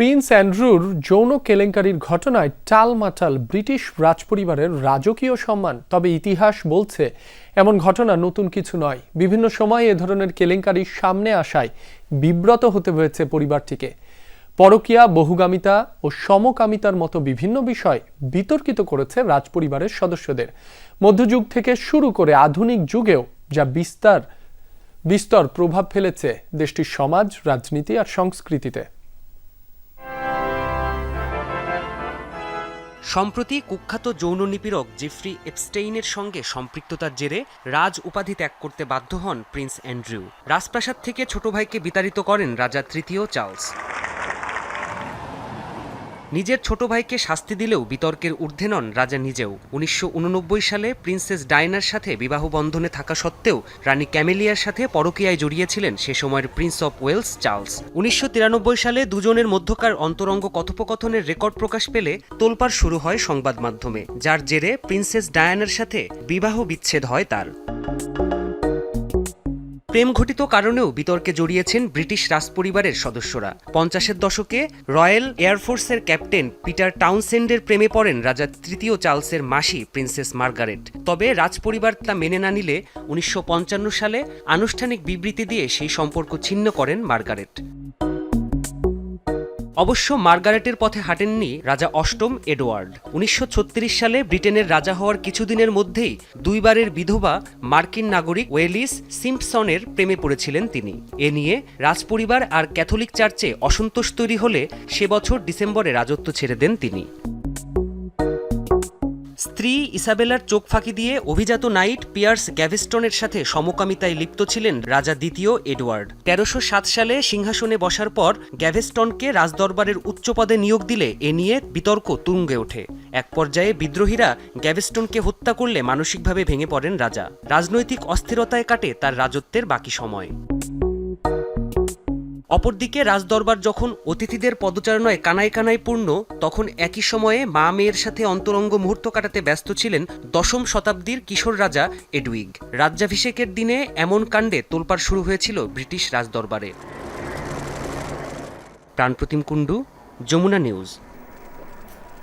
Prince অ্যান্ড্রুর যৌন কেলেঙ্কারির ঘটনায় টালমাটাল ব্রিটিশ রাজপরিবারের রাজকীয় সম্মান। তবে ইতিহাস বলছে, এমন ঘটনা নতুন কিছু নয়। বিভিন্ন সময় এ ধরনের কেলেঙ্কারি সামনে আসায় বিব্রত হতে হয়েছে পরিবারটিকে। পরকীয়া, বহুগামিতা ও সমকামিতার মতো বিভিন্ন বিষয় বিতর্কিত করেছে রাজপরিবারের সদস্যদের। মধ্যযুগ থেকে শুরু করে আধুনিক যুগেও যা বিস্তার, বিস্তর প্রভাব ফেলেছে দেশটির সমাজ, রাজনীতি আর সংস্কৃতিতে। সম্প্রতি কুখ্যাত যৌন নিপীড়ক জেফ্রি এপস্টেইনের সঙ্গে সম্পৃক্ততার জেরে রাজ উপাধি ত্যাগ করতে বাধ্য হন প্রিন্স অ্যান্ড্রিউ। রাজপ্রাসাদ থেকে ছোট ভাইকে বিতাড়িত করেন রাজা তৃতীয় চার্লস। নিজের ছোট ভাইকে শাস্তি দিলেও বিতর্কের ঊর্ধ্বে নন রাজা নিজেও। উনিশশো উননব্বই সালে প্রিন্সেস ডায়নার সাথে বিবাহ বন্ধনে থাকা সত্ত্বেও রানী ক্যামেলিয়ার সাথে পরকীয়ায় জড়িয়েছিলেন সে সময়ের প্রিন্স অফ ওয়েলস চার্লস। উনিশশো তিরানব্বই সালে দুজনের মধ্যকার অন্তরঙ্গ কথোপকথনের রেকর্ড প্রকাশ পেলে তোলপাড় শুরু হয় সংবাদ মাধ্যমে যার জেরে প্রিন্সেস ডায়ানার সাথে বিবাহ বিচ্ছেদ হয় তার। প্রেম ঘটিত কারণেও বিতর্কে জড়িয়েছেন ব্রিটিশ রাজপরিবারের সদস্যরা। পঞ্চাশের দশকে রয়্যাল এয়ারফোর্সের ক্যাপ্টেন পিটার টাউনসেন্ডের প্রেমে পড়েন রাজা তৃতীয় চার্লসের মাসি প্রিন্সেস মার্গারেট। তবে রাজপরিবার তা মেনে না নিলে উনিশশো পঞ্চান্ন সালে আনুষ্ঠানিক বিবৃতি দিয়ে সেই সম্পর্ক ছিন্ন করেন মার্গারেট। অবশ্য মার্গারেটের পথে হাঁটেননি রাজা অষ্টম এডওয়ার্ড। উনিশশো ছত্রিশ সালে ব্রিটেনের রাজা হওয়ার কিছুদিনের মধ্যেই দুইবারের বিধবা মার্কিন নাগরিক ওয়েলিস সিম্পসনের প্রেমে পড়েছিলেন তিনি। এ নিয়ে রাজপরিবার আর ক্যাথলিক চার্চে অসন্তোষ তৈরি হলে সে বছর ডিসেম্বরে রাজত্ব ছেড়ে দেন তিনি। স্ত্রী ইসাবেলার চোখ ফাঁকি দিয়ে অভিজাত নাইট পিয়ার্স গ্যাভিস্টনের সাথে সমকামিতায় লিপ্ত ছিলেন রাজা দ্বিতীয় এডওয়ার্ড। তেরোশো সালে সিংহাসনে বসার পর গ্যাভেস্টনকে রাজদরবারের উচ্চ পদে নিয়োগ দিলে এ নিয়ে বিতর্ক তুঙ্গে ওঠে। এক পর্যায়ে বিদ্রোহীরা গ্যাভেস্টনকে হত্যা করলে মানসিকভাবে ভেঙে পড়েন রাজা। রাজনৈতিক অস্থিরতায় কাটে তার রাজত্বের বাকি সময়। অপরদিকে রাজদরবার যখন অতিথিদের পদচারণায় কানায় কানায় পূর্ণ, তখন একই সময়ে মা মেয়ের সাথে অন্তরঙ্গ মুহূর্ত কাটাতে ব্যস্ত ছিলেন দশম শতাব্দীর কিশোর রাজা এডউইগ রাজ্যাভিষেকের দিনে এমন কাণ্ডে তোলপাড় শুরু হয়েছিল ব্রিটিশ রাজদরবারে। প্রাণপ্রতিম কুণ্ডু, যমুনা নিউজ।